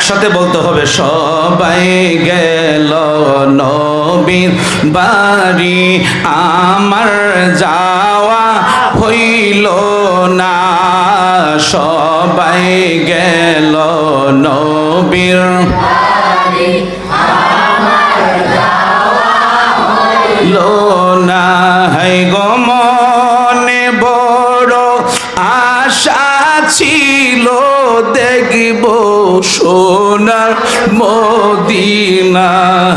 একসাথে বলতে হবে, সবাই গেল নবীর বাড়ি। আমার যাওয়া হইল না, সবাই গেল নবীর লোনা সোনার মদিনা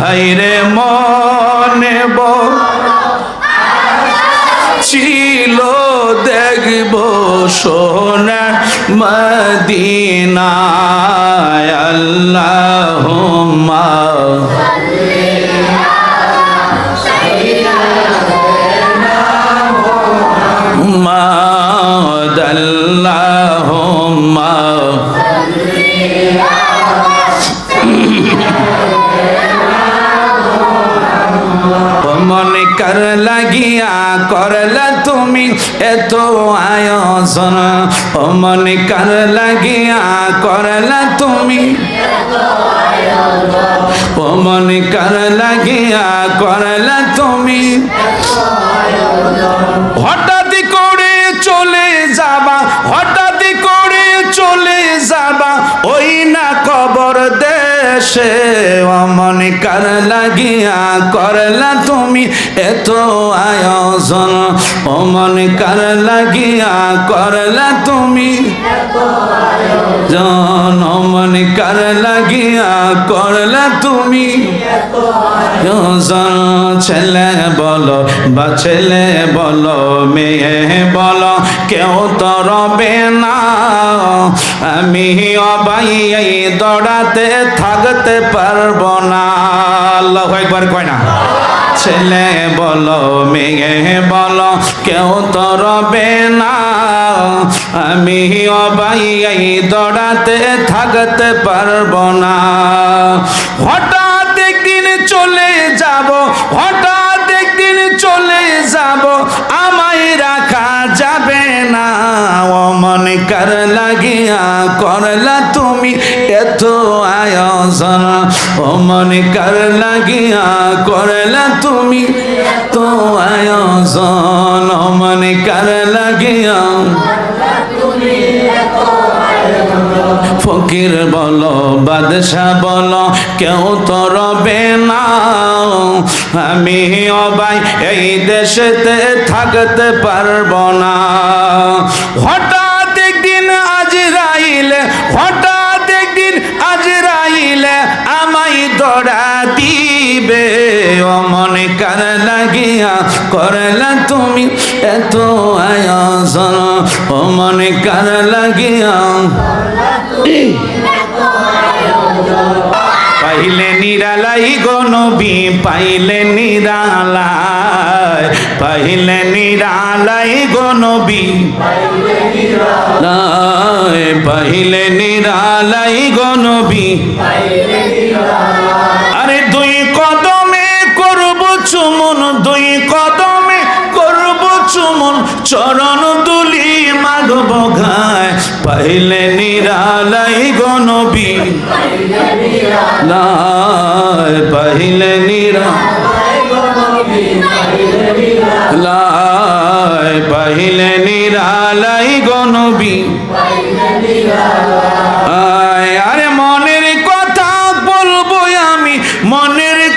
হাই রে মনে ছিল দেখব সোনার মদিনা আল্লাহ কর লাগিয়া করলা তুমি এত আয়োজন। ও মনে কার লাগিয়া করলা তুমি ও মনে কার লাগিয়া করলা তুমি। হঠাৎ দেশে অমন কার লাগিয়া করলা তুমি? এত আয়োজন অমন কার লাগিয়া করলা তুমি? জন অমন কার লাগিয়া করলা তুমি? ছেলে বলো, বা ছেলে বলো, মেয়ে বলো, কেউ তো রবে না। আমি অবাই দৌড়াতে থাকতে পারব না। আল্লাহ একবার কয় না। ছেলে বলো, মেয়ে বলো, কেউ তো রবে না। আমি অবাই দৌড়াতে থাকতে পারব না। হঠাৎ একদিন চলে যাব মন কর লাগিয়া করলা তুমি? এত আয়োজন। ও মন কার লাগিয়া করলা তুমি? তো আয়োজন। ও মন কর লাগিয়া ফকির বলো, বাদশাহ বলো, কেউ তো রবে না। আমি অবাই এই দেশেতে থাকতে পারব না। হঠাৎ হঠাৎ একদিন আজ রাইলে আমাই দড়া দিবে। অমন কার লাগিয়া করলা তুমি এত আয়োজন? অমন কার লাগিয়া? পাইলে নিরালাই গনবি পাইলে নিরালাই পাইলে নিরালাই গনবি পাইলে নিরালাই গনবি আরে দুই কদমে করব চুমন, দুই কদমে করব চুমন, চরণ তুলি মাগব ঘায় পাইলে নিরালাই গনবি লাই পাইলে নিরা লাই পাইলে নিরালাই গনবি আরে মনের কথা বলব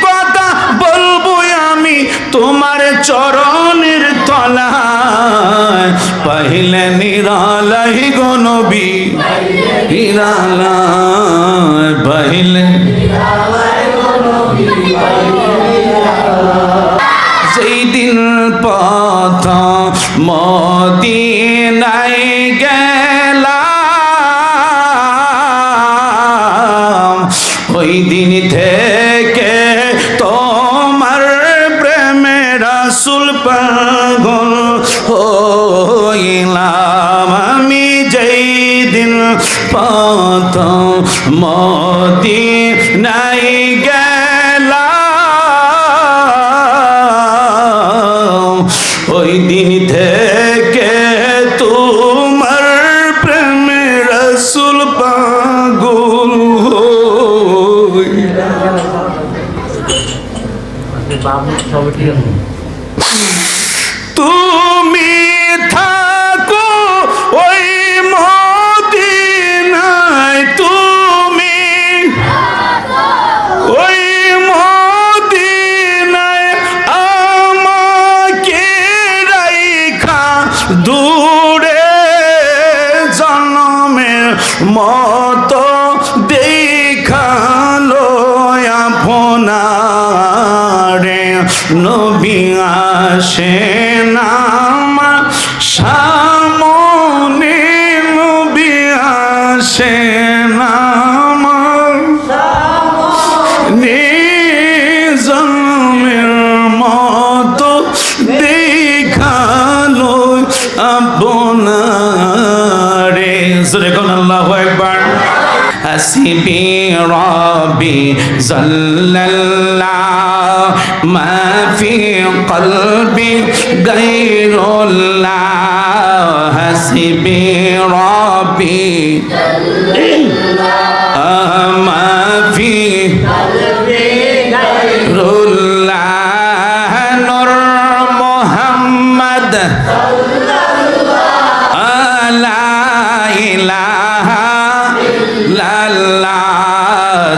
কথা চরণের তলায়। পাইলে নিরালাই গনবি নিরালায় পাইলে সেই দিন পথ মদিনায় যেই দিন পথ মদিনায় গেলাম নবী আসেন আমার صلى الله ما في قلبي غير الله حسبي ربي. ما في قلبي غير الله نور محمد. لا إله إلا الله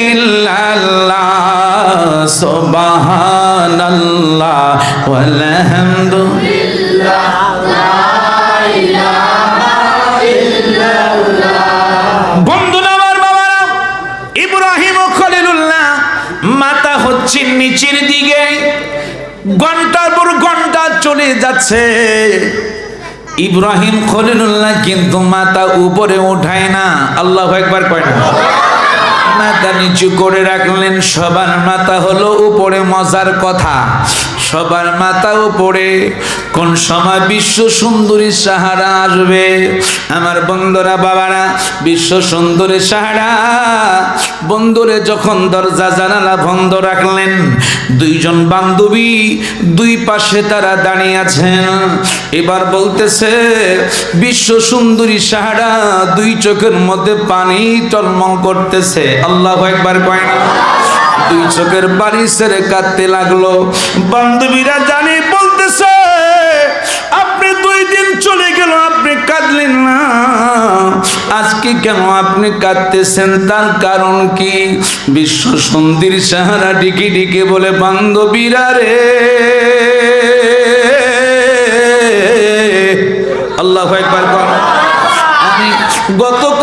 illallah subhanallah walhamdulillah la ilaha illallah বন্ধুরা আমার বাবারা ইব্রাহিম খলিলুল্লাহ মাথা হচ্ছে নিচের দিকে ঘণ্টার পর ঘণ্টা চলে যাচ্ছে ইব্রাহিম খলিলুল্লাহ কিন্তু মাথা উপরে উঠায় না। আল্লাহ একবার কয় না। মাথা নিচু করে রাখলেন, সবার মাথা হলো উপরে মজার কথা। সবার মাথা উপরে। কোন সময় বিশ্ব সুন্দরী সাহারা আসবে? আমার বন্ধুরা, বাবারা, বিশ্ব সুন্দরী সাহারা। বন্ধুরে, যখন দরজা জানালা বন্ধ রাখলেন, দুইজন বান্ধবী দুই পাশে তারা দাঁড়িয়ে আছেন। এবার বলতেছে, বিশ্ব সুন্দরী সাহারা দুই চোখের মধ্যে পানি টলমল করতেছে। আল্লাহ একবার কয় না। দুই চোখের বাড়ি ছেড়ে কাঁদতে লাগল। বান্ধবীরা জানি বলতেছে, আপনি দুই দিন চলে গেল, আপনি কাঁদলেন না। আজকে কেন আপনি কাঁদতেছেন? তার কারণ কি? বিশ্ব সুন্দরী সাহারা ডিকে ডিকে বলে, বান্ধবীরা রে, আল্লাহ একবার আমি গতকাল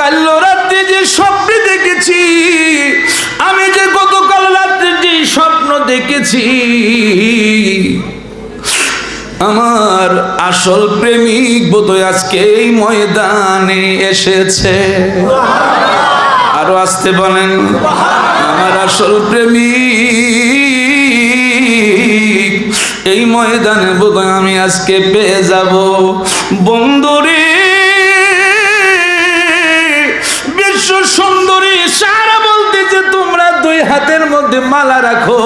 দেখেছি। আমার আসল প্রেমিক বোধহয় আজকে এই ময়দানে এসেছে। আরও আসতে বলেন, আমার আসল প্রেমিক, এই ময়দানে বোধহয় আমি আজকে পেয়ে যাব। বন্ধুরে হাতের মধ্যে মালা রাখো।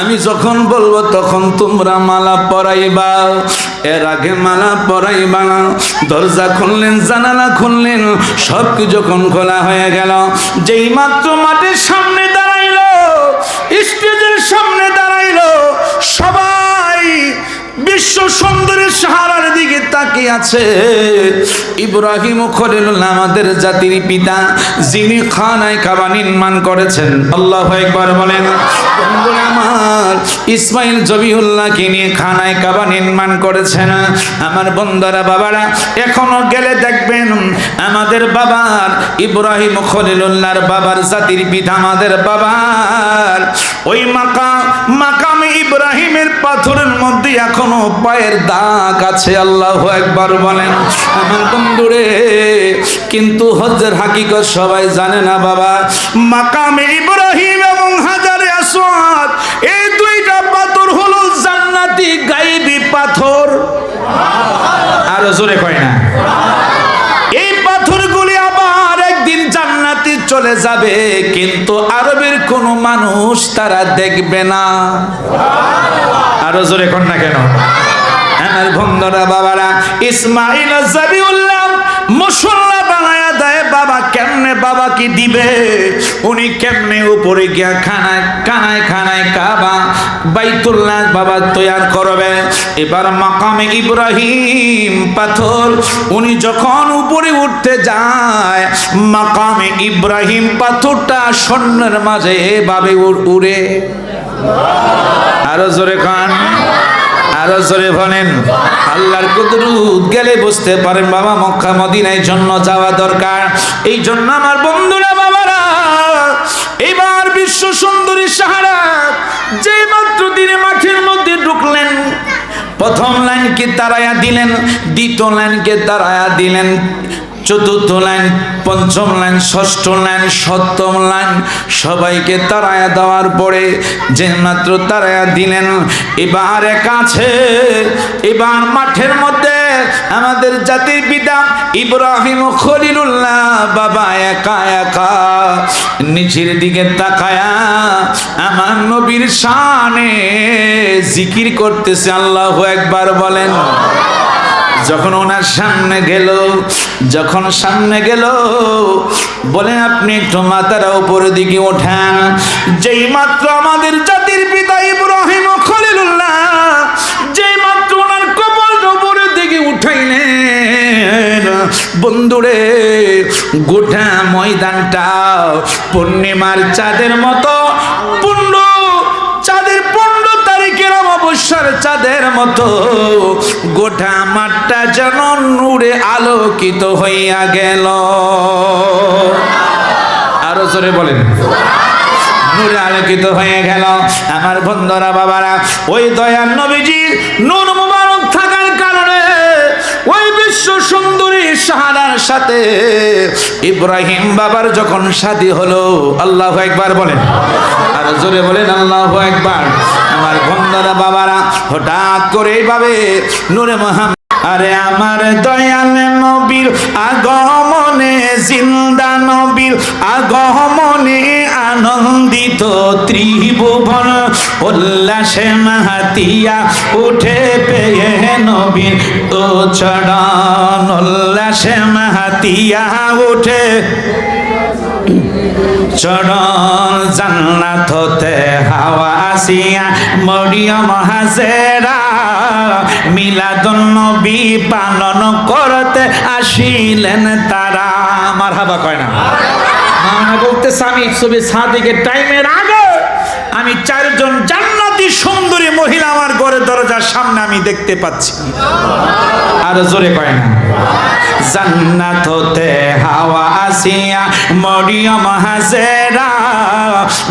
আমি যখন বলব তখন তোমরা মালা পরাইবা। এর আগে মালা পরাইবা না। দরজা খুললেন, জানালা খুললেন সব যখন খোলা হয়ে গেল যেই মাত্র মাটির সামনে বিশ্ব সুন্দরের সাহারার দিকে তাকিয়ে আছে। ইব্রাহিম খলিলুল্লাহ আমাদের জাতির পিতা, যিনি খানায় কাবা নির্মাণ করেছেন। আল্লাহ একবার বলেন আমার, ইসমাইল জবিউল্লাহকে নিয়ে খানায় কাবা নির্মাণ করেছেন। আমার বন্ধুরা, বাবারা, এখনও গেলে দেখবেন, আমাদের বাবার, ইব্রাহিম খলিলুল্লাহর বাবার জাতির পিতা, আমাদের বাবার ওই মাকা ইব্রাহিম ইব্রাহিমের পাথরের মধ্যে এখনও পায়ের দাগ আছে, আল্লাহ একবার বলেন। বন্ধুরে, কিন্তু হজ্জের হাকিকত সবাই জানে না বাবা। মাকামে ইব্রাহিম এবং হাজারে আসওয়াদ, এই দুইটা পাথর হলো জান্নাতি গাইবি পাথর। আর জোরে কয় না এই পাথরগুলি আবার একদিন জান্নাতে চলে যাবে, কিন্তু আরবের কোন মানুষ তারা দেখবে না। আরও জোরে কন না কেন? আমার বন্ধুরা, বাবারা ইসমাইল জাবিউল্লাহ কেমনে বাবা কি দিবে। উনি কেমনে উপরে গিয়া খানায় কানায় খানায় কাবা, বাইতুল্লাহ বাবা তৈয়ার করবে। এবার মাকামে ইব্রাহিম পাথর, উনি যখন উপরে উঠতে যায়, মাকামে ইব্রাহিম পাথরটা স্বর্ণের মাঝে এভাবে উড়ে আরও জোরে কান, আরও জোরে বলেন। আল্লাহর কুদরত গেলে বুঝতে পারেন, বাবা মক্কা, মদিনায় জন্য যাওয়া দরকার। এই জন্য আমার বাবারা এবার বিশ্ব সুন্দরী সাহারা যে মাত্র দিনে মাঠের মধ্যে ঢুকলেন, প্রথম লাইনকে তারায়া দিলেন, দ্বিতীয় লাইনকে তারায়া দিলেন। চতুর্থ লাইন, পঞ্চম লাইন, ষষ্ঠ লাইন, সপ্তম লাইন, সবাইকে তারায়া দেওয়ার পরে যে মাত্র তারায়া দিলেন, এবার কাছে এবার মাঠের মধ্যে আমাদের জাতির পিতা ইব্রাহিম খলিলুল্লাহ বাবা একা একা নিচের দিকে তাকায়া আমার নবীর শানে জিকির করতেছে, আল্লাহ একবার বলেন। যখন ওনার সামনে গেল, যখন সামনে গেল, বলে, আপনি একটু মাথার উপরের দিকে ওঠান। যেই মাত্র আমাদের জাতির পিতা ইব্রাহিম যেই মাত্র ওনার দিকে বন্ধুরে, গোটা ময়দানটা পূর্ণিমার চাঁদের মতো অমাবস্যার চাঁদের মতো। গোটা মাঠটা যেন নূরে আলোকিত হইয়া গেল। আরও জোরে বলেন। নূরে আলোকিত হয়ে গেল। আমার বন্ধুরা, বাবারা, ওই দয়াল নবীজির নূর মুবারক থাকার কারণে ওই বিশ্ব সুন্দরী সাহারার সাথে ইব্রাহিম বাবার যখন শাদী হলো, আল্লাহ একবার বলেন। আর জোরে বলেন, আল্লাহ একবার। আমার হঠাৎ করে এইভাবে নূরে মহাম আরে আমার দয়াল নবীর আগমনে, জিন্দা নবীর আগমনে আনন্দিত ত্রিভুবন উল্লাসে মাহাতিয়া উঠে পেয়ে নবীর তো চড়ান উল্লাসে মাহাতিয়া উঠে চরণ জান্নাত হতে হাওয়া আসিয়া মরিয়ম হাজেরা মিলাদুন নবী পালন করতে আসিলেন তারা। আমার হাবা কয় না। আমার বলতেছে, আমি ছবি সাদিকের টাইমের আগে আমি চারজন জান্নাতি সুন্দরী মহিলা আমার ঘরের দরজার সামনে আমি দেখতে পাচ্ছি। আর জোরে কয় না। জান্নাত হতে হাওয়া আসিয়া মরিয়ম হাজেরা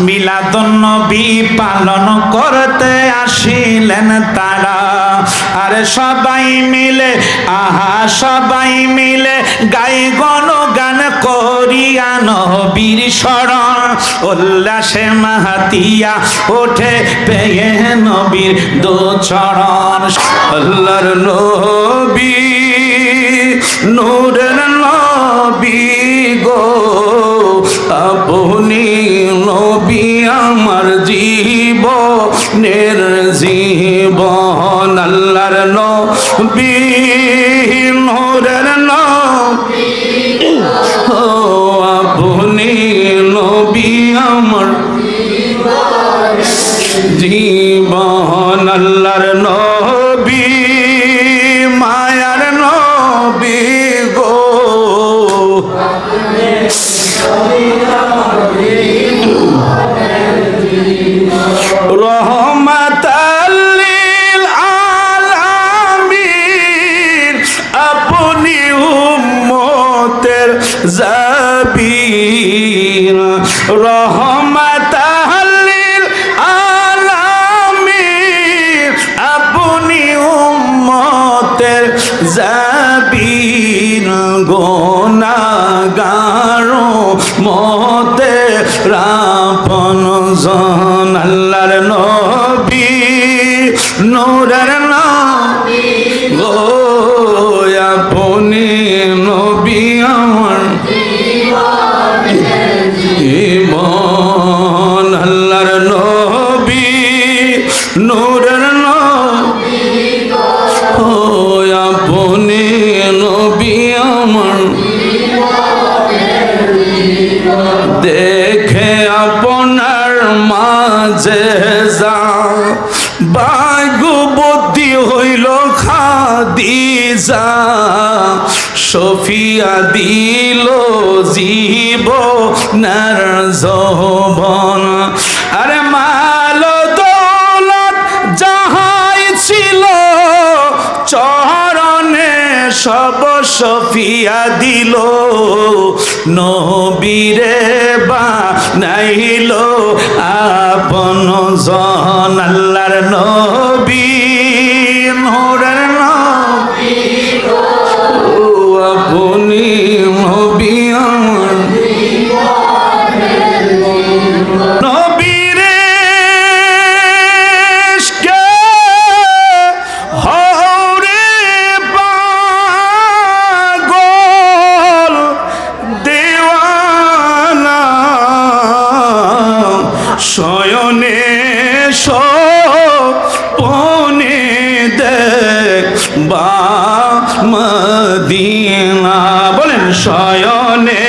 মিলাদুন নবী পালন করতে আসিলেন তারা। আরে সবাই মিলে, আহা, সবাই মিলে গাই গণ করিয়া নবীর শরণ? উল্লাসে মাহাতিয়া ওঠে পেয়ে নবীর দু চরণ আল্লাহর নবী নবী জবির রহমত হলিল আলামি আপনি উম্মতের জবির গোনাগারো মতে রাপন জন। আল্লাহর নবী নূরের সফিয়া দিল নবীরে বা নাইল আপন জন আল্লাহর নবী। বা মদিনা। বলেন শয়নে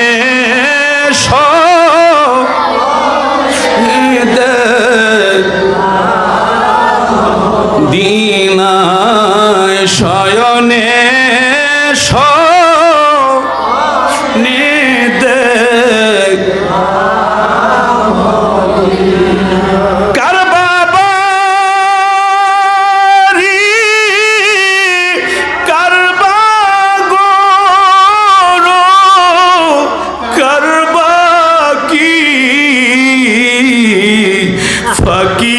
ফাঁকি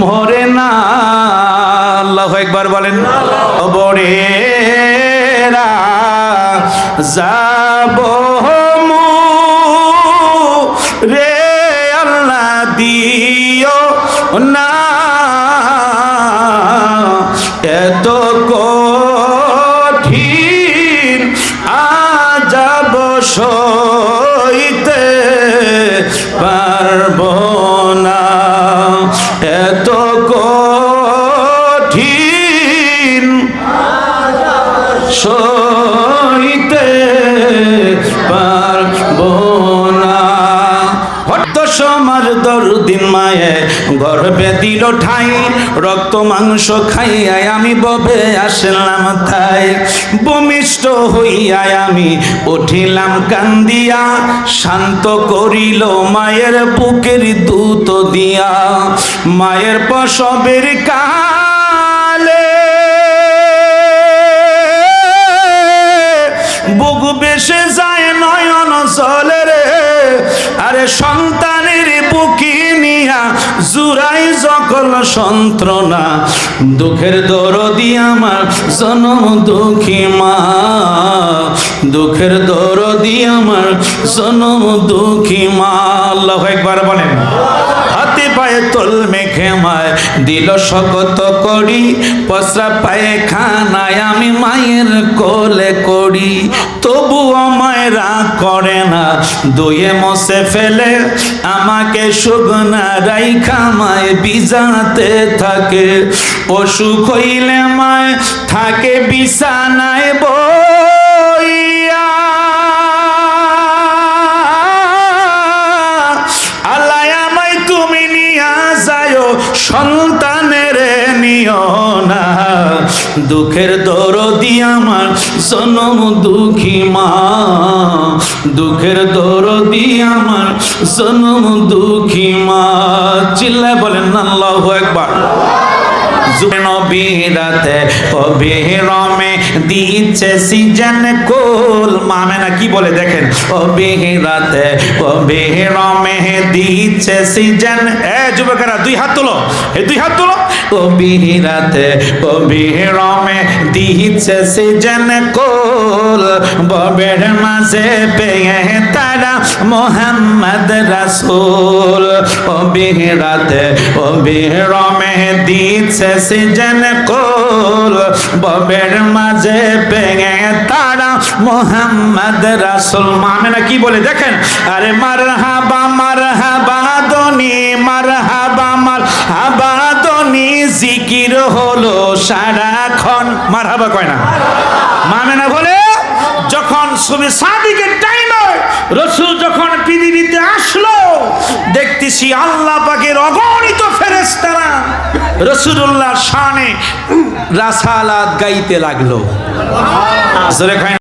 মরে না। আল্লাহ একবার বলেন বড়ে যাব রে আল্লাহ দিও না। এত কঠিন সমার দরদিন মায়ে। গর্বে দিল ঠাই, রক্ত মাংস খাইয়াই আমি ববে আসলাম তাই। বমিষ্ট হইয়াই আমি উঠিলাম কান্দিয়া, শান্ত করিল মায়ের বুকের দূত দিয়া। মায়ের প্রসবের কালে বুক বেসে যায় নয়ন জলে রে। আরে সন্তানের বুকি জুরাই সকল সন্ত্রণা দুঃখের দরদি আমার, জনম দুঃখী মা। দুঃখের দরদি আমার, জনম দুঃখী মা। আল্লাহ একবার বলেন। হাতে পায়ে তোল মেখে মায়, দিল শকত করি পসরা পায়ে খানায় আমি মায়ের কোলে করি। তবু আমায় কায়রা করে না। দুয়ে মসে ফেলে আমাকে সুগনা রাইখামায় বিজাতে থাকে। অসুখ হইলে মায় থাকে বিছানায় ব সন্তান দুঃখের দরদি আমার জনম দুঃখী মা দুঃখের দরদি আমার জনম দুঃখী মা চিল্লায় বলেন আল্লাহু একবার কোল মামে না কি বলে দেখেন? দিচ্ছে সিজন। এ যুবকেরা, দুই হাত তোলো। এ দুই হাত তোলো। অবিরাতে অবিরমে দিচ্ছে সিজন কোল ববের মাঝে পেয়ে তারা মোহাম্মদ রাসূল। অবিরাতে অবিরমে দিচ্ছে সিজন কোল। ববের মাঝে পেয়ে তারা মোহাম্মদ রাসূল। মামেনা কি বলে দেখেন? আরে মারহাবা মারহাবা দনি মারহাবা মারহাবা দনি জিকির হলো সারাক্ষণ। মারহাবা কয় না? মামেনা বলে সুবি সাদিকের টাইমে রসুল যখন পৃথিবীতে আসলো, দেখতেছি আল্লাহ পাকের অগণিত ফেরেশতারা রসুল্লাহ শানে রাসালাত গাইতে লাগল।